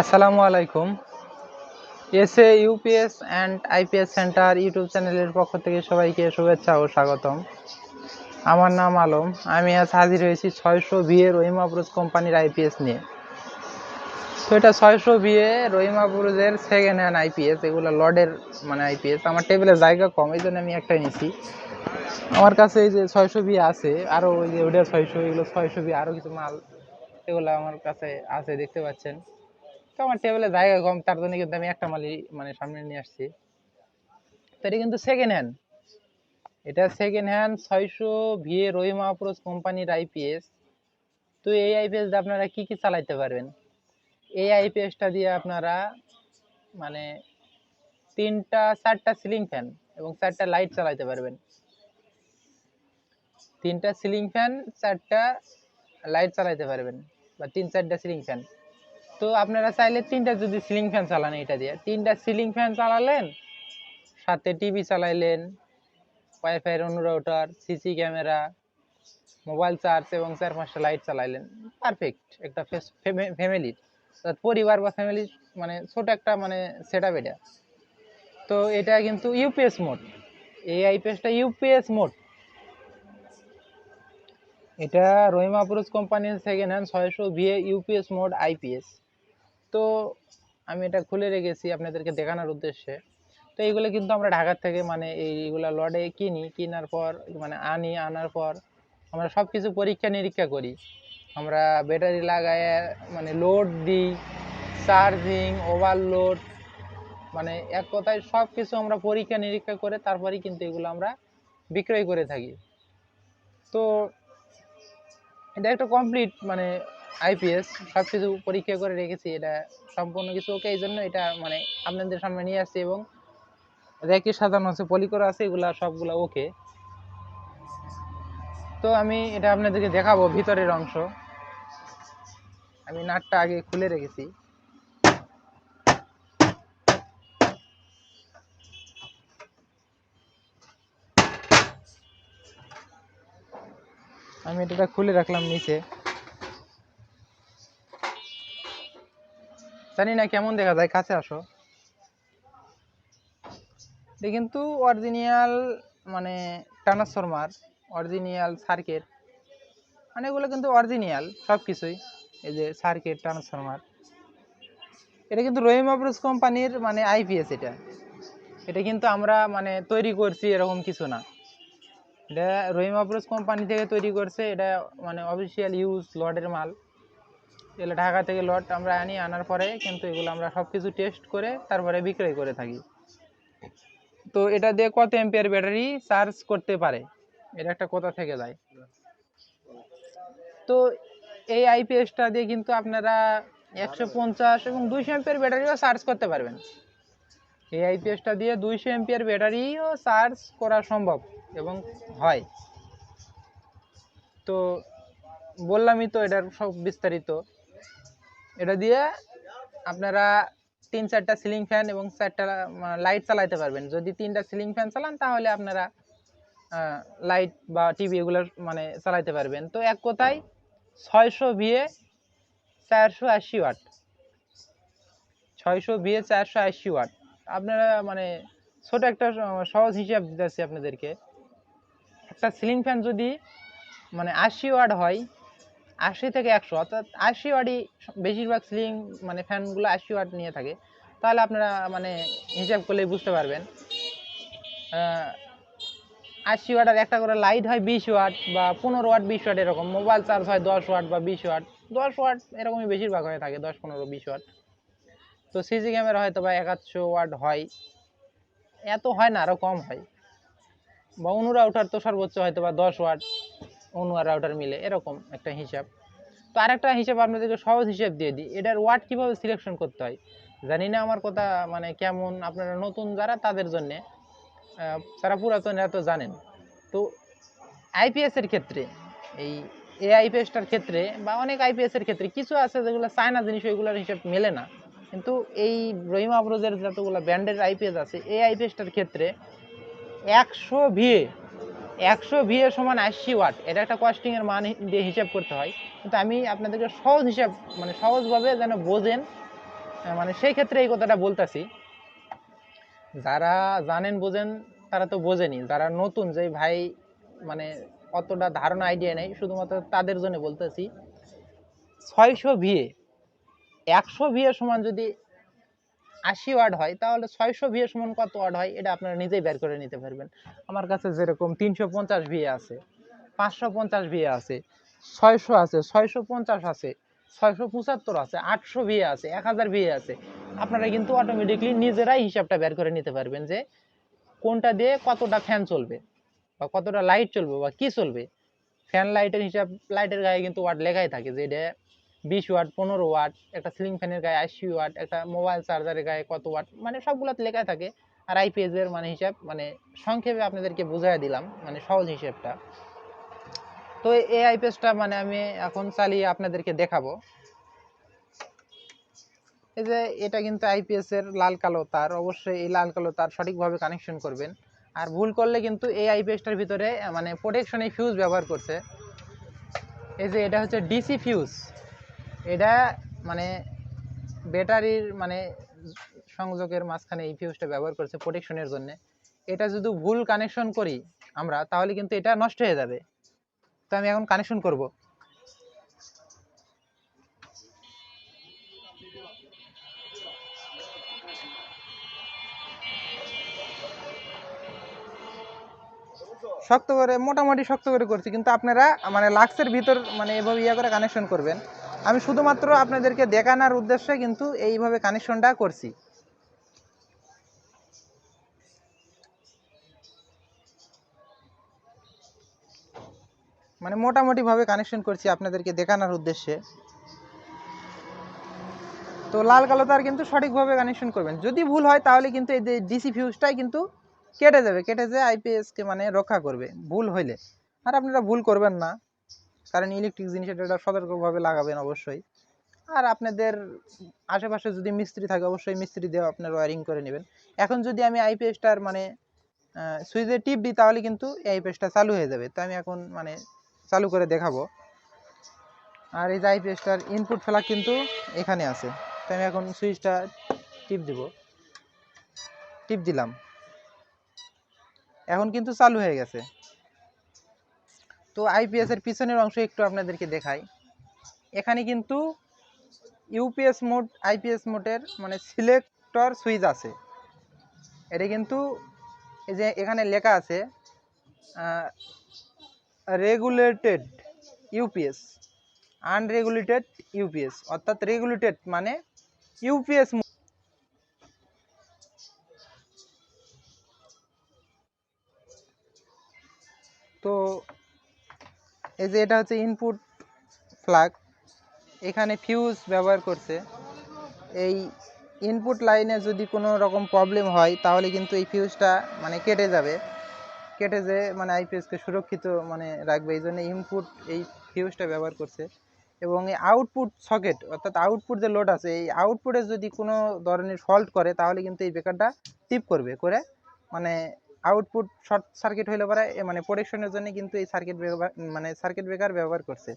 আসসালামু আলাইকুম। S A UPS and IPS center YouTube চ্যানেলের পক্ষ থেকে সবাইকে শুভেচ্ছা ও স্বাগতম। আমার নাম আলম। আমি আজ হাজির হয়েছি ছয়শো বিয়ে রহিমা ব্রুজ কোম্পানির আইপিএস নিয়ে। তো এটা ছয়শো বিয়ে রহিমা ব্রুজের সেকেন্ড হ্যান্ড আইপিএস, এগুলো লডের মানে আইপিএস। আমার টেবিলে জায়গা কম এই জন্য আমি একটাই নিছি। আমার কাছে এই যে ছয়শো বিয়ে আছে আরও ওই যে ওটা ছয়শো, এগুলো ছয়শো বিয়ে আরও কিছু মাল এগুলো আমার কাছে আছে, দেখতে পাচ্ছেন। তো আমার টেবিলে জায়গা কম, তার জন্য কিন্তু আমি একটা মালই মানে সামনে নিয়ে আসছি। তো এটা কিন্তু সেকেন্ড হ্যান্ড এটা সেকেন্ড হ্যান্ড ছয়শো ভিএ রহিমা আপ্রোচ কোম্পানির আইপিএস তো এই আইপিএস দিয়ে আপনারা কি কি চালাইতে পারবেন? এই আইপিএসটা দিয়ে আপনারা মানে তিনটা, চারটা সিলিং ফ্যান এবং চারটা লাইট চালাইতে পারবেন। তিনটা সিলিং ফ্যান চারটা লাইট চালাইতে পারবেন। বা তিন চারটা সিলিং ফ্যান তো আপনারা চাইলে তিনটা যদি সিলিং ফ্যান চালান এটা দিয়ে। তিনটা সিলিং ফ্যান চালালেন, সাথে টিভি চালাইলেন ওয়াইফাইয়ের অনুরাউটার সিসি ক্যামেরা মোবাইল চার্জ এবং চার পাঁচটা লাইট চালাইলেন। পারফেক্ট একটা ফ্যামিলির পরিবার বা ফ্যামিলির মানে ছোট একটা মানে সেট আপ এটা। তো এটা কিন্তু ইউপিএস মোড এই আইপিএসটা ইউপিএস মোড এটা রহিমা পুরুষ কোম্পানির সেকেন্ড হ্যান্ড ছয়শো ভিএ ইউপিএস মোড আইপিএস তো আমি এটা খুলে রেখেছি আপনাদেরকে দেখানোর উদ্দেশ্যে। তো এইগুলো কিন্তু আমরা ঢাকার থেকে মানে এইগুলা লডে কিনি, কেনার পর মানে আনি, আনার পর আমরা সব কিছু পরীক্ষা নিরীক্ষা করি। আমরা ব্যাটারি লাগায় মানে লোড দিই চার্জিং ওভারলোড মানে এক কথায় সব কিছু আমরা পরীক্ষা নিরীক্ষা করে তারপরেই কিন্তু এগুলো আমরা বিক্রয় করে থাকি। তো এটা একটা কমপ্লিট মানে আইপিএস সব কিছু পরীক্ষা করে রেখেছি, এটা সম্পূর্ণ কিছু ওকে এই জন্য এটা মানে আপনাদের সামনে নিয়ে আসছি এবং র্যাকে সাজানো আছে পলি করা আছে, এগুলা সবগুলা ওকে তো আমি এটা আপনাদেরকে দেখাবো ভিতরের অংশ। আমি নাটটা আগে খুলে রেখেছি। আমি এটা খুলে রাখলাম নিচে। জানি না কেমন দেখা যায়, কাছে আসো। কিন্তু অরিজিনাল মানে ট্রান্সফরমার অরিজিনাল সার্কিট মানে এগুলো কিন্তু অরিজিনাল সব কিছুই এই যে সার্কিট ট্রান্সফরমার এটা কিন্তু রহিম আব্রুজ কোম্পানির মানে আইপিএস এটা। এটা কিন্তু আমরা মানে তৈরি করছি এরকম কিছু না। এটা রহিম আব্রুজ কোম্পানি থেকে তৈরি করছে, এটা মানে অফিসিয়াল ইউজ লটের মাল। এগুলো ঢাকা থেকে লট আমরা আনি, আনার পরে কিন্তু এগুলো আমরা সব কিছু টেস্ট করে তারপরে বিক্রয় করে থাকি। তো এটা দিয়ে কত এম্পিয়ার ব্যাটারি চার্জ করতে পারে? এটা একটা কথা থেকে যায়। তো এই আইপিএসটা দিয়ে কিন্তু আপনারা একশো পঞ্চাশ এবং দুইশো এম্পিয়ার ব্যাটারিও চার্জ করতে পারবেন। এই আইপিএসটা দিয়ে দুইশো এম্পিয়ার ব্যাটারিও চার্জ করা সম্ভব। এবং হয়। তো বললামই তো এটার সব বিস্তারিত। এটা দিয়ে আপনারা তিন চারটা সিলিং ফ্যান এবং চারটা লাইট চালাতে পারবেন। যদি তিনটা সিলিং ফ্যান চালান, তাহলে আপনারা লাইট বা টিভি এগুলো মানে চালাতে পারবেন। তো এক কথায় ছয়শো বিয়ে চারশো আশি ওয়াট। ছয়শো বিয়ে চারশো আশি ওয়াট। আপনারা মানে ছোট একটা সহজ হিসাব দিতেছি আপনাদেরকে। একটা সিলিং ফ্যান যদি মানে আশি ওয়াট হয়, আশি থেকে একশো, অর্থাৎ আশি ওয়াটই বেশিরভাগ সিলিং মানে ফ্যানগুলো আশি ওয়াট নিয়ে থাকে, তাহলে আপনারা মানে হিসাব করলেই বুঝতে পারবেন। আশি ওয়াট আর একটা করে লাইট হয় বিশ ওয়াট বা পনেরো ওয়াট, বিশ ওয়াট এরকম মোবাইল চার্জ হয় দশ ওয়াট বা বিশ ওয়াট, দশ ওয়াট এরকমই বেশিরভাগ হয়ে থাকে, দশ, পনেরো, বিশ ওয়াট। তো সিসি ক্যামেরা হয়তো বা একাশশো ওয়াট হয়, এত হয় না আরও কম হয়। বা অনু রাউটার তো সর্বোচ্চ হয়তো বা দশ ওয়াট অনু আর রাউটার মিলে, এরকম একটা হিসাব। তো আরেকটা হিসাব আপনাদেরকে সহজ হিসাব দিয়ে দিই, এটার ওয়াট কীভাবে সিলেকশন করতে হয়? জানি না আমার কথা মানে কেমন আপনারা নতুন যারা তাদের জন্যে তারা পুরাতন এত জানেন। তো আইপিএসের ক্ষেত্রে, এই এ আইপিএসটার ক্ষেত্রে বা অনেক আইপিএসের ক্ষেত্রে কিছু আছে যেগুলো চায়না জিনিস, ওইগুলোর হিসাব মেলে না। কিন্তু এই রহিম আফরোজের যতগুলো ব্র্যান্ডের আইপিএস আছে এই আইপিএসটার ক্ষেত্রে একশো ভিএ একশো ভিএ সমান আশি ওয়াট এটা একটা কস্টিং এর মান দিয়ে হিসাব করতে হয়। কিন্তু আমি আপনাদেরকে সহজ হিসাব মানে সহজভাবে যেন বোঝেন মানে সেই ক্ষেত্রে এই কথাটা বলতেছি। যারা জানেন, বোঝেন, তারা তো বোঝেনি। যারা নতুন, যে ভাই মানে অতটা ধারণা আইডিয়া নেই, শুধুমাত্র তাদের জন্য বলতেছি, ছয়শো ভিএ একশো ভিএ সমান যদি আশি ওয়াট হয়, তাহলে ছয়শো ভিএ সমান কত ওয়াট হয়, এটা আপনারা নিজেই বের করে নিতে পারবেন। আমার কাছে যেরকম তিনশো পঞ্চাশ ভিএ আছে, পাঁচশো পঞ্চাশ ভিএ আছে, ছয়শো আছে, ছয়শো পঞ্চাশ আছে, ছয়শো পঁচাত্তর আছে, আটশো ভিএ আছে, এক হাজার ভিএ আছে, আপনারা কিন্তু অটোমেটিকলি নিজেরাই হিসাবটা বের করে নিতে পারবেন যে কোনটা দিয়ে কতটা ফ্যান চলবে, বা কতটা লাইট চলবে, বা কি চলবে। ফ্যান লাইটের হিসাব লাইটের গায়ে কিন্তু ওয়াট লেখাই থাকে যে এটা বিশ ওয়াট, পনেরো ওয়াট, একটা সিলিং ফ্যানের গায়ে আশি ওয়াট, একটা মোবাইল চার্জারের গায়ে কত ওয়াট মানে সবগুলোতে লেখা থাকে। আর আইপিএস এর মানে হিসাব মানে সংক্ষেপে আপনাদেরকে বুঝাই দিলাম মানে সহজ হিসাবটা। তো এই আইপিএসটা মানে আমি এখন চালিয়ে আপনাদেরকে দেখাবো। এই যে এটা কিন্তু আইপিএস এর লাল কালো তার, অবশ্যই এই লাল কালো তার সঠিকভাবে কানেকশন করবেন। আর ভুল করলে কিন্তু এই আইপিএসটার ভিতরে মানে প্রোটেকশনে ফিউজ ব্যবহার করছে। এই যে এটা হচ্ছে ডিসি ফিউজ এটা মানে ব্যাটারির মানে সংযোগের মাঝখানে এই ফিউজটা ব্যবহার করছে প্রোটেকশনের জন্য। এটা যদি ভুল কানেকশন করি আমরা, তাহলে কিন্তু এটা নষ্ট হয়ে যাবে। তো আমি এখন কানেকশন করব। শক্ত করে, মোটামুটি শক্ত করে করছি, কিন্তু আপনারা মানে লাক্সের ভিতর মানে এভাবে ইয়ে করে কানেকশন করবেন। আমি শুধুমাত্র আপনাদেরকে দেখানোর উদ্দেশ্যে কিন্তু এইভাবে কানেকশনটা করছি। মানে মোটামুটি ভাবে কানেকশন করছি আপনাদেরকে দেখানোর উদ্দেশ্যে। তো লাল কালো তার কিন্তু সঠিকভাবে কানেকশন করবেন। যদি ভুল হয় তাহলে কিন্তু এই ডিসি ফিউজটাই কিন্তু কেটে যাবে, কেটে যে আইপিএসকে মানে রক্ষা করবে, ভুল হইলে। আর আপনারা ভুল করবেন না। কারণ ইলেকট্রিক জিনিস এটা সতর্কভাবে লাগাবেন অবশ্যই। আর আপনাদের আশেপাশে যদি মিস্ত্রি থাকে, অবশ্যই মিস্ত্রি দিয়ে আপনার ওয়ারিং করে নেবেন। এখন যদি আমি আইপিএসটার মানে সুইচে টিপ দিই, তাহলে কিন্তু এই আইপিএসটা চালু হয়ে যাবে। তো আমি এখন মানে চালু করে দেখাবো। আর এই যে আইপিএসটার ইনপুট ফেলা কিন্তু এখানে আছে। তো আমি এখন সুইচটা টিপ দিব। টিপ দিলাম। এখন কিন্তু চালু হয়ে গেছে। তো আইপিএস এর পিছনের অংশ একটু আপনাদেরকে দেখাই। এখানে কিন্তু ইউপিএস মোড আইপিএস মোডের মানে সিলেক্টর সুইচ আছে। এটা কিন্তু এই যে এখানে লেখা আছে রেগুলেটেড ইউপিএস আনরেগুলেটেড ইউপিএস অর্থাৎ রেগুলেটেড মানে ইউপিএস এই যে এটা হচ্ছে ইনপুট ফ্ল্যাগ এখানে ফিউজ ব্যবহার করছে। এই ইনপুট লাইনে যদি কোনো রকম প্রবলেম হয়, তাহলে কিন্তু এই ফিউজটা মানে কেটে যাবে। কেটে যে মানে আইপিএসকে সুরক্ষিত মানে রাখবে। এই জন্য ইনপুট এই ফিউজটা ব্যবহার করছে। এবং এই আউটপুট সকেট অর্থাৎ আউটপুট যে লোড আছে, এই আউটপুটে যদি কোনো ধরনের ফল্ট করে, তাহলে কিন্তু এই বেকারটা টিপ করবে, করে মানে আউটপুট শর্ট সার্কিট হইলে পরে মানে প্রোটেকশনের জন্য কিন্তু এই সার্কিট ব্যবহার মানে সার্কিট ব্রেকার ব্যবহার করছে।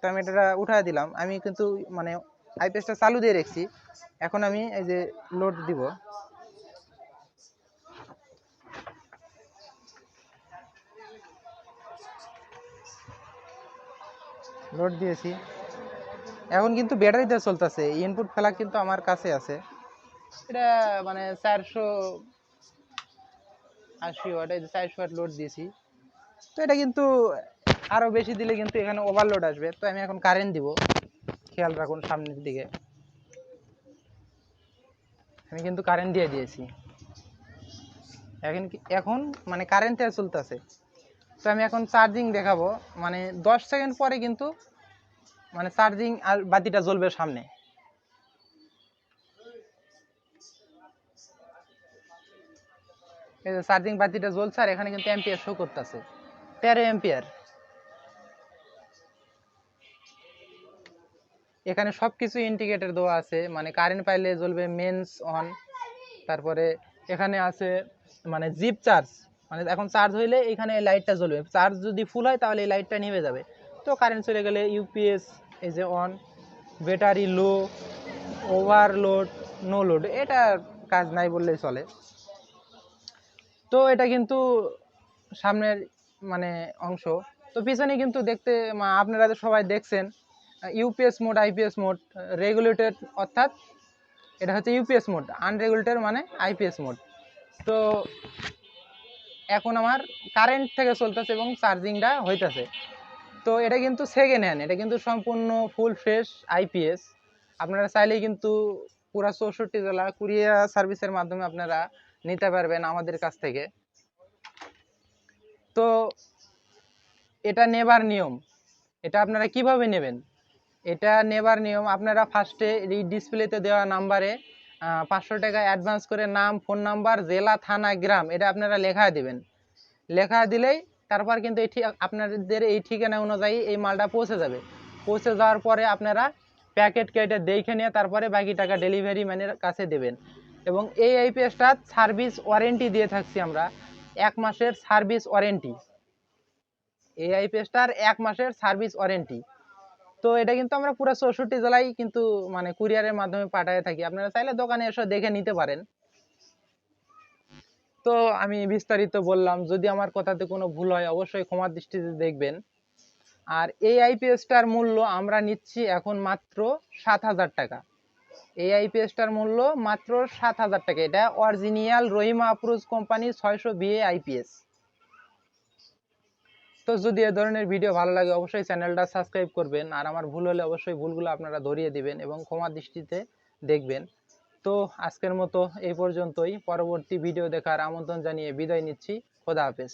তো আমি এটা উঠায় দিলাম। আমি কিন্তু মানে আইপিএসটা চালু দিয়ে রেখেছি। এখন আমি এই যে লোড দিব। লোড দিয়েছি। এখন কিন্তু ব্যাটারিতে চলতেছে। ইনপুট ফেলা কিন্তু আমার কাছে আছে। এটা মানে চারশো আশি ওয়াট এই চারশো ওয়াট লোড দিয়েছি। তো এটা কিন্তু আরও বেশি দিলে কিন্তু এখানে ওভারলোড আসবে। তো আমি এখন কারেন্ট দিব। খেয়াল রাখুন সামনের দিকে। আমি কিন্তু কারেন্ট দিয়ে দিয়েছি। এখন এখন মানে কারেন্ট কারেন্টে চলতেছে। তো আমি এখন চার্জিং দেখাবো। মানে দশ সেকেন্ড পরে কিন্তু মানে চার্জিং আর বাতিটা জ্বলবে সামনে এই যে চার্জিং বাতিটা জ্বলছে আর এখানে কিন্তু এম্পিয়ার শো করতেছে। তেরো এম্পিয়ার এখানে সব কিছু ইন্ডিকেটর দেওয়া আছে মানে কারেন্ট পাইলে জ্বলবে মেন্স অন তারপরে এখানে আছে মানে জিপ চার্জ মানে এখন চার্জ হইলে এখানে লাইটটা জ্বলবে। চার্জ যদি ফুল হয় তাহলে এই লাইটটা নিভে যাবে। তো কারেন্ট চলে গেলে ইউপিএস এই যে on battery low overload no load এটা কাজ নাই বললেই চলে। তো এটা কিন্তু সামনের মানে অংশ। তো পিছনে কিন্তু দেখতে আপনারা তো সবাই দেখছেন UPS mode IPS mode regulated অর্থাৎ এটা হচ্ছে ইউপিএস মোড আনরেগুলেটেড মানে আইপিএস মোড তো এখন আমার কারেন্ট থেকে চলতেছে এবং চার্জিংটা হইতেছে। তো এটা কিন্তু সেকেন্ড হ্যান্ড এটা কিন্তু সম্পূর্ণ ফুল ফ্রেশ আইপিএস আপনারা চাইলেই কিন্তু পুরা চৌষট্টি জেলা কুরিয়ার সার্ভিসের মাধ্যমে আপনারা নিতে পারবেন আমাদের কাছ থেকে। তো এটা নেবার নিয়ম। এটা আপনারা কীভাবে নেবেন? এটা নেবার নিয়ম, আপনারা ফার্স্টে এই ডিসপ্লেতে দেওয়া নাম্বারে পাঁচশো টাকা অ্যাডভান্স করে নাম ফোন নাম্বার জেলা, থানা, গ্রাম, এটা আপনারা লেখা দিবেন। লেখা দিলেই তারপর কিন্তু এই আপনাদের এই ঠিকানা অনুযায়ী এই মালটা পৌঁছে যাবে। পৌঁছে যাওয়ার পরে আপনারা প্যাকেট কেটে দেখে নিয়ে তারপরে বাকি টাকা ডেলিভারি ম্যানের কাছে দেবেন। এবং এই আইপিএসটা সার্ভিস ওয়ারেন্টি দিয়ে থাকছি আমরা। এক মাসের সার্ভিস ওয়ারেন্টি। এই আইপিএসটার এক মাসের সার্ভিস ওয়ারেন্টি। তো এটা কিন্তু আমরা পুরো চৌষট্টি জেলায় কিন্তু মানে কুরিয়ারের মাধ্যমে পাঠিয়ে থাকি। আপনারা চাইলে দোকানে এসে দেখে নিতে পারেন। তো আমি বিস্তারিত বললাম, যদি আমার কথাতে কোনো ভুল হয় অবশ্যই ক্ষমা দৃষ্টিতে দেখবেন। আর এই আইপিএসটার মূল্য আমরা নিচ্ছি এখন মাত্র সাত হাজার টাকা। এই আইপিএসটার মূল্য মাত্র সাত হাজার টাকা। এটা অরিজিনাল রহিমা আপ্রুজ কোম্পানি ছয়শো বিএ আইপিএস তো যদি এ ধরনের ভিডিও ভালো লাগে, অবশ্যই চ্যানেলটা সাবস্ক্রাইব করবেন। আর আমার ভুল হলে অবশ্যই ভুলগুলো আপনারা ধরিয়ে দিবেন এবং ক্ষমা দৃষ্টিতে দেখবেন। তো আজকের মতো এই পর্যন্তই। পরবর্তী ভিডিও দেখার আমন্ত্রণ জানিয়ে বিদায় নিচ্ছি। খোদা হাফেজ।